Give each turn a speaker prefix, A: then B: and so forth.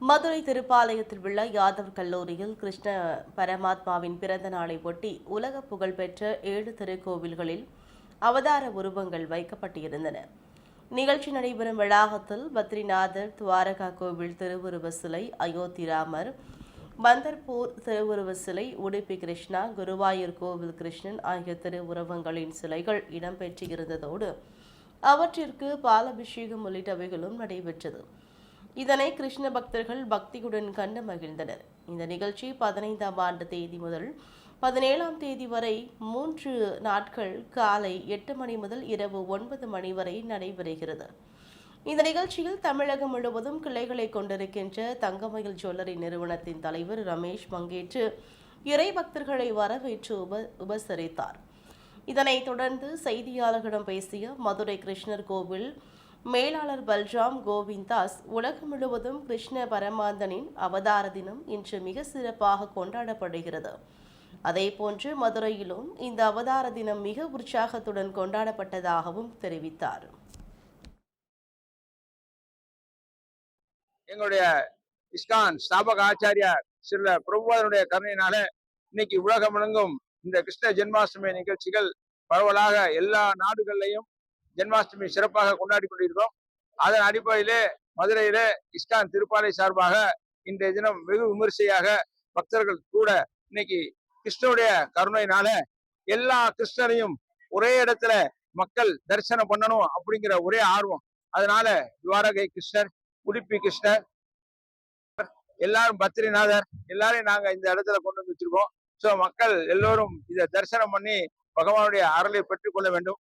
A: மதுரை திருப்பாளையத்தில் உள்ள யாதவ் கல்லூரியில் கிருஷ்ண பரமாத்மாவின் பிறந்த நாளை ஒட்டி உலக புகழ்பெற்ற ஏழு திருக்கோவில்களில் அவதார உருவங்கள் வைக்கப்பட்டிருந்தன. நிகழ்ச்சி நடைபெறும் வளாகத்தில் பத்ரிநாதர் துவாரகா கோவில் திருவுருவ சிலை அயோத்தி ராமர் பந்தர்பூர் திருவுருவ சிலை உடுப்பி கிருஷ்ணா குருவாயூர் கோவில் கிருஷ்ணன் ஆகிய திருவுருவங்களின் சிலைகள் இடம்பெற்றிருந்ததோடு அவற்றிற்கு பாலபிஷேகம் உள்ளிட்டவைகளும் நடைபெற்றது. இதனை கிருஷ்ண பக்தர்கள் பக்தியுடன் கண்டு மகிழ்ந்தனர். இந்த நிகழ்ச்சி பதினைந்தாம் ஆண்டு தேதி முதல் பதினேழாம் தேதி வரை மூன்று நாட்கள் காலை எட்டு மணி முதல் இரவு ஒன்பது மணி வரை நடைபெறுகிறது. இந்த நிகழ்ச்சியில் தமிழகம் முழுவதும் கிளைகளை கொண்டிருக்கின்ற தங்கமயில் ஜுவல்லரி நிறுவனத்தின் தலைவர் ரமேஷ் பங்கேற்று இறை பக்தர்களை வரவேற்று உப உபசரித்தார். இதனைத் தொடர்ந்து செய்தியாளர்களிடம் பேசிய மதுரை கிருஷ்ணர் கோவில் மேலாளர் பல்ராம் கோவிந்தாஸ் உலகம் முழுவதும் கிருஷ்ண பரமாந்தனின் அவதார தினம் இன்று மிக சிறப்பாக கொண்டாடப்படுகிறது. அதேபோன்று மதுரையிலும் இந்த அவதார தினம் மிக உற்சாகத்துடன் கொண்டாடப்பட்டதாகவும் தெரிவித்தார்.
B: எங்களுடைய இஸ்கான் ஸ்தாபக ஆச்சாரியார் சில பிரபுவாதனுடைய கருணையினால இன்னைக்கு உலகம் முழங்கும் இந்த கிருஷ்ண ஜென்மாஷ்டமி நிகழ்ச்சிகள் பரவலாக எல்லா நாடுகள்லையும் ஜென்மாஷ்டமி சிறப்பாக கொண்டாடி கொண்டிருக்கிறோம். அதன் அடிப்படையிலே மதுரையிலே இஸ்கான் திருப்பாலை சார்பாக இன்றைய தினம் வெகு விமரிசையாக பக்தர்கள் கூட இன்னைக்கு கிருஷ்ணனுடைய கருணையினால எல்லா கிருஷ்ணரையும் ஒரே இடத்துல மக்கள் தரிசனம் பண்ணணும் அப்படிங்கிற ஒரே ஆர்வம். அதனால துவாரகை கிருஷ்ணர் உடுப்பி கிருஷ்ணர் எல்லாரும் பத்ரிநாதர் எல்லாரையும் நாங்க இந்த இடத்துல கொண்டு வந்து வச்சிருக்கோம். சோ மக்கள் எல்லோரும் இதை தரிசனம் பண்ணி பகவானுடைய அருளை பெற்றுக் கொள்ள வேண்டும்.